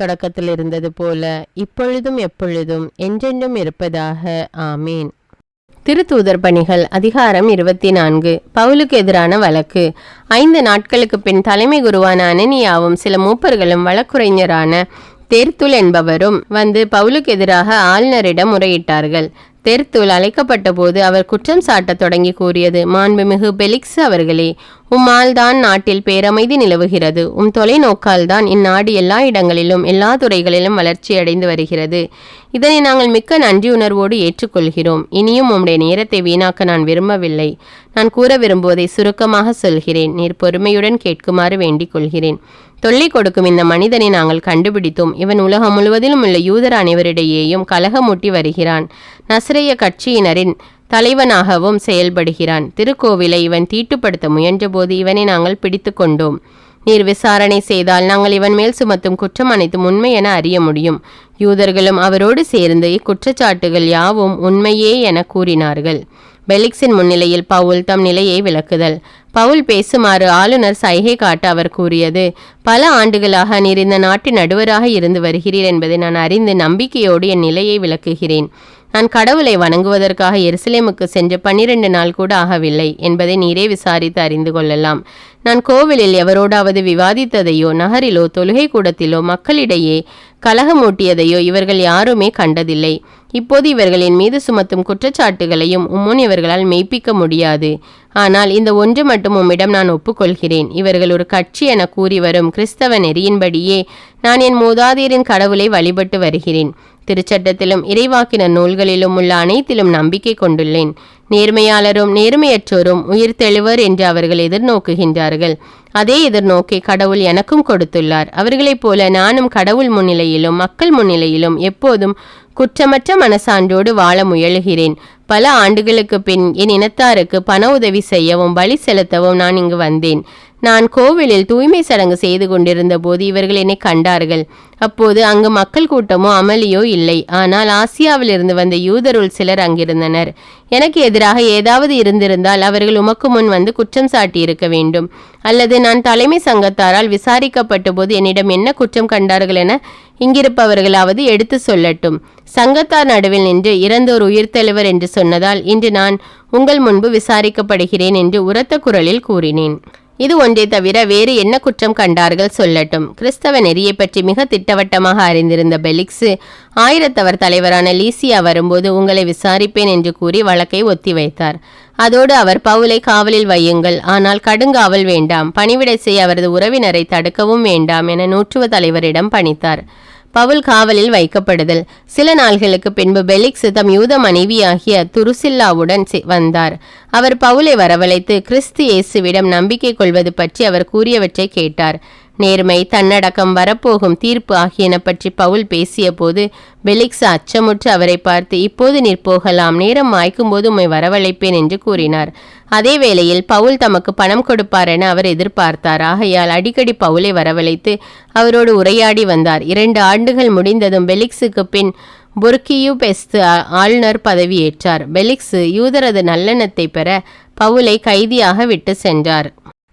தொடக்கத்தில் இருந்தது போல இப்பொழுதும் எப்பொழுதும் என்றென்றும் இருப்பதாக. ஆமீன். திருத்தூதர் பணிகள் அதிகாரம் இருபத்தி நான்கு பவுலுக்கு எதிரான வழக்கு. ஐந்து நாட்களுக்கு பின் தலைமை குருவான அனனியாவும் சில மூப்பர்களும் வழக்குரைஞரான தேர்த்துல் என்பவரும் வந்து பவுலுக்கு எதிராக ஆளுநரிடம் முறையிட்டார்கள். தெருத்துள் அழைக்கப்பட்ட போது அவர் குற்றம் சாட்டத் தொடங்கி கூறியது. மாண்புமிகு பெலிக்ஸ் அவர்களே உம்மால் தான் நாட்டில் பேரமைதி நிலவுகிறது. உம் தொலைநோக்கால் தான் இந்நாடு எல்லா இடங்களிலும் எல்லா துறைகளிலும் வளர்ச்சி அடைந்து வருகிறது. இதனை நாங்கள் மிக்க நன்றி உணர்வோடு ஏற்றுக்கொள்கிறோம். இனியும் உம்முடைய நேரத்தை வீணாக்க நான் விரும்பவில்லை. நான் கூற விரும்புவதை சுருக்கமாக சொல்கிறேன். நீர் பொறுமையுடன் கேட்குமாறு வேண்டிக் கொள்கிறேன். தொல்லை கொடுக்கும் இந்த மனிதனை நாங்கள் கண்டுபிடித்தோம். இவன் உலகம் முழுவதிலும் உள்ள யூதர் அனைவரிடையேயும் கலகமூட்டி வருகிறான். நஸ்ரைய கட்சியினரின் தலைவனாகவும் செயல்படுகிறான். திருக்கோவிலை இவன் தீட்டுப்படுத்த முயன்றபோது இவனை நாங்கள் பிடித்து கொண்டோம். நீர் விசாரணை செய்தால் நாங்கள் இவன் மேல் சுமத்தும் குற்றம் அனைத்தும் உண்மை என அறிய முடியும். யூதர்களும் அவரோடு சேர்ந்து இக்குற்றச்சாட்டுகள் யாவும் உண்மையே என கூறினார்கள். பெலிக்ஸின் முன்னிலையில் பவுல் தம் நிலையை விளக்குதல். பவுல் பேசுமாறு ஆளுநர் சைகை காட்ட அவர் கூறியது பல ஆண்டுகளாக நீர் இந்த நாட்டின் நடுவராக இருந்து வருகிறீர் என்பதை நான் அறிந்து நம்பிக்கையோடு என் நிலையை விளக்குகிறேன். நான் கடவுளை வணங்குவதற்காக எருசலேமுக்கு சென்று பன்னிரண்டு நாள் கூட ஆகவில்லை என்பதை நீரே விசாரித்து அறிந்து கொள்ளலாம். நான் கோவிலில் எவரோடாவது விவாதித்ததையோ நகரிலோ தொழுகை கூடத்திலோ மக்களிடையே கலகமூட்டியதையோ இவர்கள் யாருமே கண்டதில்லை. இப்போது இவர்களின் மீது சுமத்தும் குற்றச்சாட்டுகளையும் உம்முன் இவர்களால் மெய்ப்பிக்க முடியாது. ஆனால் இந்த ஒன்று மட்டும் உம்மிடம் நான் ஒப்புக்கொள்கிறேன். இவர்கள் ஒரு கட்சி என கூறி வரும் கிறிஸ்தவ நெறியின்படியே நான் என் மூதாதையரின் கடவுளை வழிபட்டு வருகிறேன். திருச்சட்டத்திலும் இறைவாக்கின நூல்களிலும் உள்ள அனைத்திலும் நம்பிக்கை கொண்டுள்ளேன். நேர்மையாளரும் நேர்மையற்றோரும் உயிர் தெழுவர் என்று அவர்கள் எதிர்நோக்குகின்றார்கள். அதே எதிர்நோக்கை கடவுள் எனக்கும் கொடுத்துள்ளார். அவர்களைப் போல நானும் கடவுள் முன்னிலையிலும் மக்கள் முன்னிலையிலும் எப்போதும் குற்றமற்ற மனசான்றோடு வாழ முயலுகிறேன். பல ஆண்டுகளுக்கு பின் என் இனத்தாருக்கு பண உதவி செய்யவும் பலி செலுத்தவும் நான் இங்கு வந்தேன். நான் கோவிலில் தூய்மை சடங்கு செய்து கொண்டிருந்த போது இவர்கள் என்னை கண்டார்கள். அப்போது அங்கு மக்கள் கூட்டமோ அமளியோ இல்லை. ஆனால் ஆசியாவிலிருந்து வந்த யூதருள் சிலர் அங்கிருந்தனர். எனக்கு எதிராக ஏதாவது இருந்திருந்தால் அவர்கள் உமக்கு முன் வந்து குற்றம் சாட்டியிருக்க வேண்டும். அல்லது நான் தலைமை சங்கத்தாரால் விசாரிக்கப்பட்ட போது என்னிடம் என்ன குற்றம் கண்டார்கள் என இங்கிருப்பவர்களாவது எடுத்து சொல்லட்டும். சங்கத்தார் நடுவில் நின்று இறந்தோர் உயிர்த்தெழுவர் என்று சொன்னதால் இன்று நான் உங்கள் முன்பு விசாரிக்கப்படுகிறேன் என்று உரத்த குரலில் கூறினேன். இது ஒன்றை தவிர வேறு என்ன குற்றம் கண்டார்கள் சொல்லட்டும். கிறிஸ்தவ நெறியை பற்றி மிக திட்டவட்டமாக அறிந்திருந்த பெலிக்ஸு ஆயிரத்தவர் தலைவரான லீசியா வரும்போது உங்களை விசாரிப்பேன் என்று கூறி வழக்கை ஒத்திவைத்தார். அதோடு அவர் பவுலை காவலில் வையுங்கள் ஆனால் கடுங்காவல் வேண்டாம். பணிவிடை செய்ய அவரது உறவினரை தடுக்கவும் வேண்டாம் என நூற்றுவ தலைவரிடம் பணித்தார். பவுல் காவலில் வைக்கப்படுதல். சில நாள்களுக்கு பின்பு பெலிக்ஸ் தம் யூத மனைவியாகிய துருசில்லாவுடன் வந்தார். அவர் பவுலை வரவழைத்து கிறிஸ்து இயேசுவிடம் நம்பிக்கை கொள்வது பற்றி அவர் கூறியவற்றை கேட்டார். நேர்மை தன்னடக்கம் வரப்போகும் தீர்ப்பு ஆகியன பற்றி பவுல் பேசியபோது பெலிக்ஸ் அச்சமுற்று அவரை பார்த்து இப்போது நீர் போகலாம் நேரம் மாய்க்கும்போது உம்மை வரவழைப்பேன் என்று கூறினார். அதே வேளையில் பவுல் தமக்கு பணம் கொடுப்பார் என அவர் எதிர்பார்த்தார். ஆகையால் அடிக்கடி பவுலை வரவழைத்து அவரோடு உரையாடி வந்தார். இரண்டு ஆண்டுகள் முடிந்ததும் பெலிக்ஸுக்கு பின் புர்கியு பெஸ்து ஆளுநர் பதவியேற்றார் பெலிக்ஸு யூதரது நல்லெண்ணத்தை பெற பவுலை கைதியாக விட்டு சென்றார்.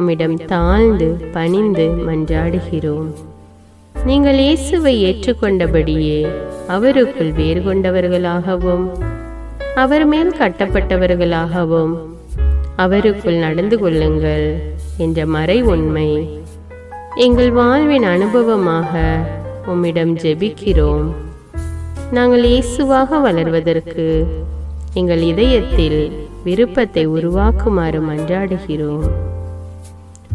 உம்மிடம் தாழ்ந்து பணிந்து மன்றாடுகிறோம். நீங்கள் இயேசுவை ஏற்றுக்கொண்டபடியே அவருக்குள் வேறு கொண்டவர்களாகவும் அவர் மேல் கட்டப்பட்டவர்களாகவும் அவருக்குள் நடந்து கொள்ளுங்கள் என்ற மறை உண்மை. எங்கள் வாழ்வின் அனுபவமாக உம்மிடம் ஜெபிக்கிறோம். நாங்கள் இயேசுவாக வளர்வதற்கு எங்கள் இதயத்தில் விருப்பத்தை உருவாக்குமாறு மன்றாடுகிறோம்.